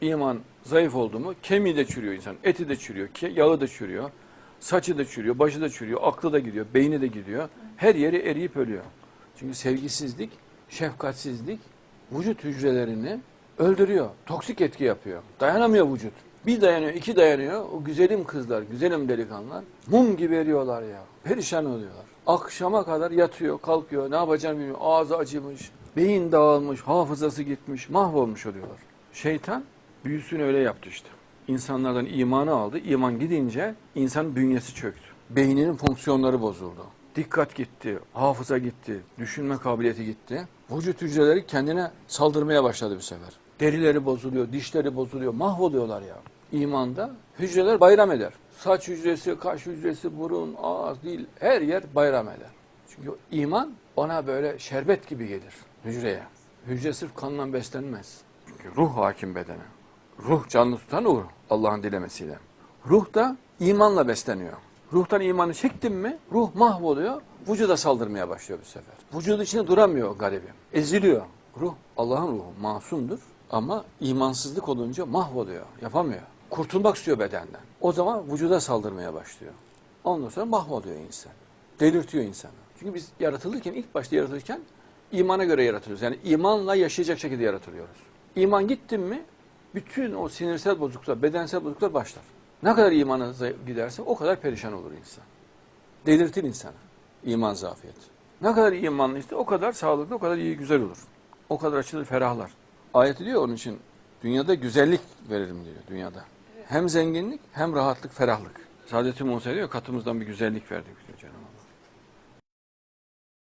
İman zayıf oldu mu kemiği de çürüyor insan. Eti de çürüyor, yağı da çürüyor. Saçı da çürüyor, başı da çürüyor, aklı da gidiyor, beyni de gidiyor. Her yeri eriyip ölüyor. Çünkü sevgisizlik, şefkatsizlik vücut hücrelerini öldürüyor. Toksik etki yapıyor. Dayanamıyor vücut. Bir dayanıyor, iki dayanıyor. O güzelim kızlar, güzelim delikanlılar mum gibi eriyorlar ya. Perişan oluyorlar. Akşama kadar yatıyor, kalkıyor. Ne yapacağını bilmiyor. Ağzı acımış, beyin dağılmış, hafızası gitmiş, mahvolmuş oluyorlar. Şeytan büyüsünü öyle yaptı işte. İnsanlardan imanı aldı. İman gidince insanın bünyesi çöktü. Beyninin fonksiyonları bozuldu. Dikkat gitti, hafıza gitti, düşünme kabiliyeti gitti. Vücut hücreleri kendine saldırmaya başladı bir sefer. Derileri bozuluyor, dişleri bozuluyor, mahvoluyorlar ya. İmanda hücreler bayram eder. Saç hücresi, kaş hücresi, burun, ağız, dil her yer bayram eder. Çünkü iman bana böyle şerbet gibi gelir hücreye. Hücre sırf kanla beslenmez. Çünkü ruh hakim bedene. Ruh canlı tutan o Allah'ın dilemesiyle. Ruh da imanla besleniyor. Ruhtan imanı çektin mi ruh mahvoluyor. Vücuda saldırmaya başlıyor bir sefer. Vücudu içinde duramıyor garibim. Eziliyor. Ruh Allah'ın ruhu masumdur ama imansızlık olunca mahvoluyor. Yapamıyor. Kurtulmak istiyor bedenden. O zaman vücuda saldırmaya başlıyor. Ondan sonra mahvoluyor insan. Delirtiyor insanı. Çünkü biz yaratılırken ilk başta yaratılırken imana göre yaratılıyoruz. Yani imanla yaşayacak şekilde yaratılıyoruz. İman gittin mi bütün o sinirsel bozukluklar, bedensel bozukluklar başlar. Ne kadar imanı zayıf giderse o kadar perişan olur insan. Delirtir insanı. İman zafiyeti. Ne kadar imanlıysa o kadar sağlıklı, o kadar iyi, güzel olur. O kadar açılır, ferahlar. Ayeti diyor onun için dünyada güzellik veririm diyor dünyada. Hem zenginlik hem rahatlık, ferahlık. Saadet'i Musa diyor katımızdan bir güzellik verdik.